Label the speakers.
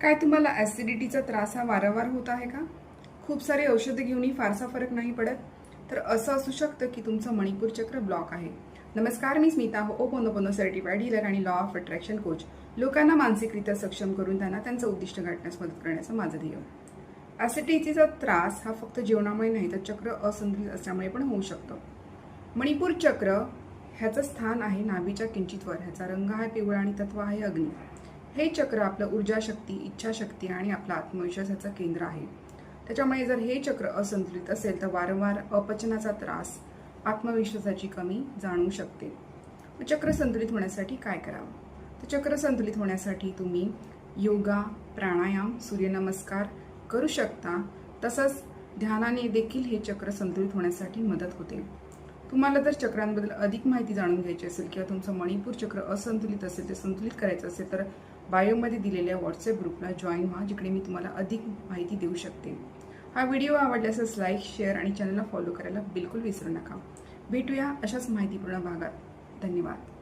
Speaker 1: काय तुम्हाला ॲसिडिटीचा त्रास हा वारंवार होत आहे का? खूप सारे औषधं घेऊनही फारसा फरक नाही पडत. तर असं असू शकतं की तुमचं मणिपूर चक्र ब्लॉक आहे. नमस्कार मी स्मिता. हो ओपोनोपोनो सर्टिफाईड हिलर आणि लॉ ऑफ अट्रॅक्शन कोच लोकांना मानसिकरित्या सक्षम करून त्यांना त्यांचं उद्दिष्ट गाठण्यास मदत करण्याचं माझं ध्येय. ॲसिडिटीचा त्रास हा फक्त जेवणामुळे नाही तर चक्र असंतुलित असल्यामुळे पण होऊ शकतो. मणिपूर चक्र ह्याचं स्थान आहे नाभीच्या किंचितवर ह्याचा रंग आहे पिवळा आणि तत्व आहे अग्नी. हे चक्र आपलं ऊर्जा शक्ती इच्छाशक्ती आणि आपला आत्मविश्वास केंद्र आहे. त्याच्यामुळे जर हे चक्र असंतुलित असेल तर वारंवार अपचनाचा त्रास आत्मविश्वासाची कमी जाणवू शकते. चक्र संतुलित होण्यासाठी काय करावं? तर चक्र संतुलित होण्यासाठी तुम्ही योगा प्राणायाम सूर्यनमस्कार करू शकता. तसंच ध्यानाने देखील हे चक्र संतुलित होण्यासाठी मदत होते. तुम्हाला जर चक्रांबद्दल अधिक माहिती जाणून घ्यायची असेल किंवा तुमचं मणिपूर चक्र असंतुलित असेल ते संतुलित करायचं असेल तर बायोमध्ये दिलेल्या व्हॉट्सअप ग्रुपला जॉईन व्हा जिकडे मी तुम्हाला अधिक माहिती देऊ शकते. हा व्हिडिओ आवडल्यास लाईक शेअर आणि चॅनलला फॉलो करायला बिलकुल विसरू नका. भेटूया अशाच माहितीपूर्ण भागात. धन्यवाद.